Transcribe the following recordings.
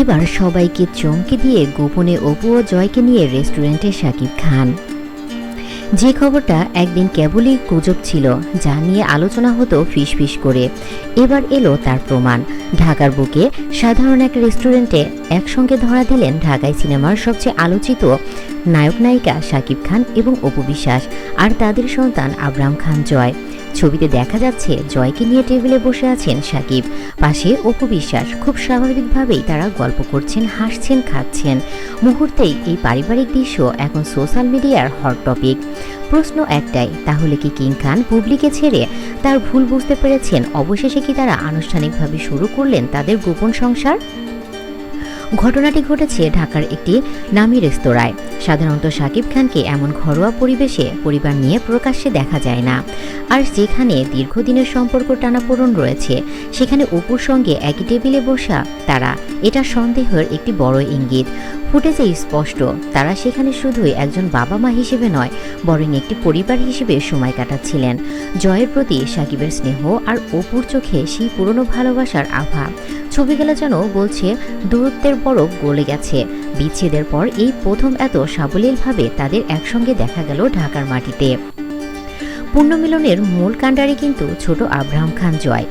এবার সবাইকে চমকে দিয়ে গোপনে অপু ও জয়কে নিয়ে রেস্টুরেন্টে শাকিব খান। যে খবরটা একদিন কেবলই গুজব ছিল, যা নিয়ে আলোচনা হতো ফিস ফিস করে। এবার এলো তার প্রমাণ। ঢাকার বুকে সাধারণ এক রেস্টুরেন্টে একসঙ্গে ধরা দিলেন ঢাকায় সিনেমার সবচেয়ে আলোচিত নায়ক নায়িকা শাকিব খান এবং অপু বিশ্বাস আর তাদের সন্তান আবরাম খান জয়। ছবিতে দেখা যাচ্ছে জয়কে নিয়ে টেবিলে বসে আছেন সাকিব। পাশে অপু বিশ্বাস খুব স্বাভাবিকভাবেই তারা গল্প করছেন, হাসছেন, খাচ্ছেন। মুহূর্তেই এই পারিবারিক দৃশ্য এখন সোশ্যাল মিডিয়ার হট টপিক। প্রশ্ন একটাই, তাহলে কি কিং খান পুবলিকে ছেড়ে তার ভুল বুঝতে পেরেছেন? অবশেষে কি তারা আনুষ্ঠানিকভাবে শুরু করলেন তাদের গোপন সংসার? ঘটনাটি ঘটেছে ঢাকার একটি নামী রেস্তোরাঁয়। সাধারণত সাকিব খানকে এমন ঘরোয়া পরিবেশে পরিবার নিয়ে প্রকাশ্যে দেখা যায় না। আর যেখানে দীর্ঘদিনের সম্পর্ক টানাপোড়ন রয়েছে, সেখানে অপুর সঙ্গে একই টেবিলে বসা তারা, এটা সন্দেহের একটি বড় ইঙ্গিত। ফুটেজে স্পষ্ট। তারা সেখানে শুধুই একজন বাবা মা হিসেবে নয়, বরং একটি পরিবার হিসেবে সময় কাটাচ্ছিলেন। জয়ের প্রতি সাকিবের স্নেহ আর অপুর চোখে সেই পুরনো ভালোবাসার আভা। ছবিগুলো যেন বলছে, দূরত্বের বরফ গলে গেছে। বিচ্ছেদের পর এই প্রথম এত সাবলীলভাবে তাদের একসঙ্গে দেখা গেল ঢাকার মাটিতে। পুণ্যমিলনের মূল কাণ্ডারি কিন্তু ছোট আব্রাহাম খান জয়।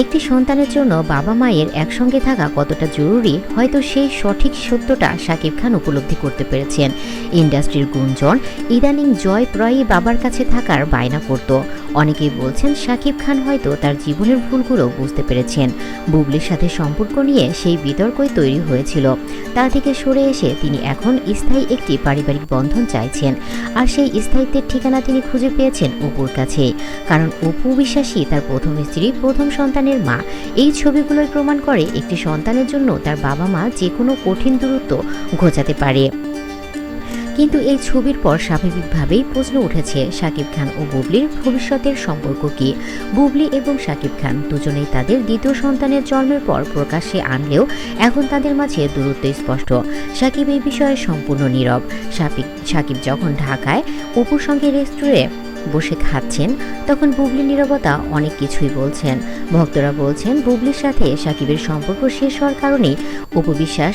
একটি সন্তানের জন্য বাবা মায়ের একসঙ্গে থাকা কতটা জরুরি, হয়তো সেই সঠিক সত্যটা শাকিব খান উপলব্ধি করতে পেরেছেন। ইন্ডাস্ট্রির গুঞ্জন, ইদানিং জয় প্রায়ই বাবার কাছে থাকার বায়না করত। অনেকেই বলছেন শাকিব খান হয়তো তার জীবনের ভুলগুলো বুঝতে পেরেছেন। বুবলির সাথে সম্পর্ক নিয়ে সেই বিতর্কই তৈরি হয়েছিল। তা থেকে সরে এসে তিনি এখন স্থায়ী একটি পারিবারিক বন্ধন চাইছেন। আর সেই স্থায়িত্বের ঠিকানা তিনি খুঁজে পেয়েছেন অপুর কাছেই। কারণ অপু বিশ্বাসী তার প্রথম স্ত্রী, প্রথম সন্তানের মা এই ছবিগুলোই প্রমাণ করে একটি সন্তানের জন্য তার বাবা মা যে কোনো কঠিন দূরত্ব ঘোচাতে পারে। কিন্তু এই ছবির পর স্বাভাবিকভাবেই প্রশ্ন উঠেছে শাকিব খান ও বুবলির ভবিষ্যতের সম্পর্ক কি? বুবলি এবং শাকিব খান দুজনেই তাদের দ্বিতীয় সন্তানের জন্মের পর প্রকাশ্যে আনলেও এখন তাদের মাঝে দূরত্ব স্পষ্ট। শাকিব এই বিষয়ে সম্পূর্ণ নীরব। শাকিব যখন ঢাকায়, অপুর সঙ্গে রেস্টুরে বসে খাচ্ছেন, তখন বুবলি নিরবতা অনেক কিছুই বলছেন। ভক্তরা বলছেন, বুবলির সাথে সাকিবের সম্পর্ক শেষ হওয়ার কারণে উপবিশ্বাস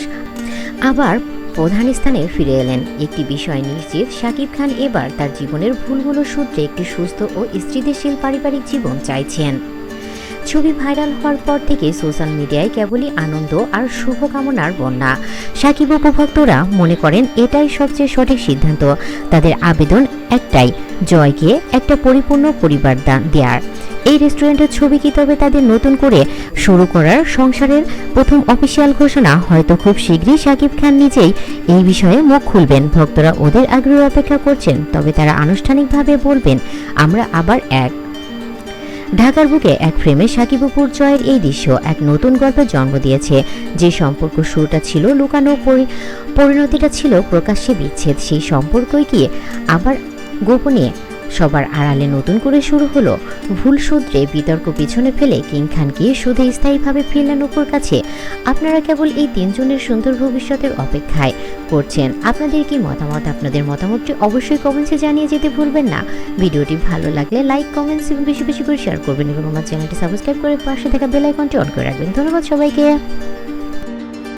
আবার প্রধান স্থানে ফিরে এলেন। একটি বিষয় নিশ্চিত, সাকিব খান এবার তার জীবনের ভুলগুলো সূত্রে একটি সুস্থ ও স্থিতিশীল পারিবারিক জীবন চাইছেন। ছবি ভাইরাল হওয়ার পর থেকে সোশ্যাল মিডিয়ায় কেবলই আনন্দ আর শুভকামনার বন্যা। সাকিব উপভক্তরা মনে করেন, এটাই সবচেয়ে সঠিক সিদ্ধান্ত। তাদের আবেদন একটাই, জয়কে একটা পরিপূর্ণ পরিবার দান দেয়ার। এই রেস্টুরেন্টের ছবি কি তবে তাদের নতুন করে শুরু করার সংসারের প্রথম অফিসিয়াল ঘোষণা? হয়তো খুব শীঘ্রই শাকিব খান নিজেই এই বিষয়ে মুখ খুলবেন। ভক্তরা ওদের আগ্রহ অপেক্ষা করছেন, তবে তারা আনুষ্ঠানিকভাবে বলবেন, আমরা আবার এক। ঢাকার বুকে এক ফ্রেমে সাকিবপুর জয়ের এই দৃশ্য এক নতুন গল্পের জন্ম দিয়েছে। যে সম্পর্ক শুরুটা ছিল লুকানো পরি- পরিণতিটা ছিল প্রকাশ্যে বিচ্ছেদ, সেই সম্পর্কই কি আবার গোপনে সবার আড়ালে নতুন করে শুরু হলো ভুল সূত্রে বিতর্ক পিছনে ফেলে কিং খানকে শুধু স্থায়ীভাবে ফিরলেন উপর কাছে। আপনারা কেবল এই তিনজনের সুন্দর ভবিষ্যতের অপেক্ষায় করছেন। আপনাদের কি মতামত, আপনাদের মতামতটি অবশ্যই কমেন্টসে জানিয়ে যেতে ভুলবেন না। ভিডিওটি ভালো লাগলে লাইক, কমেন্টস এবং বেশি বেশি করে শেয়ার করবেন এবং আমার চ্যানেলটি সাবস্ক্রাইব করে পাশে থাকা বেল আইকনটি অন করে রাখবেন। ধন্যবাদ সবাইকে।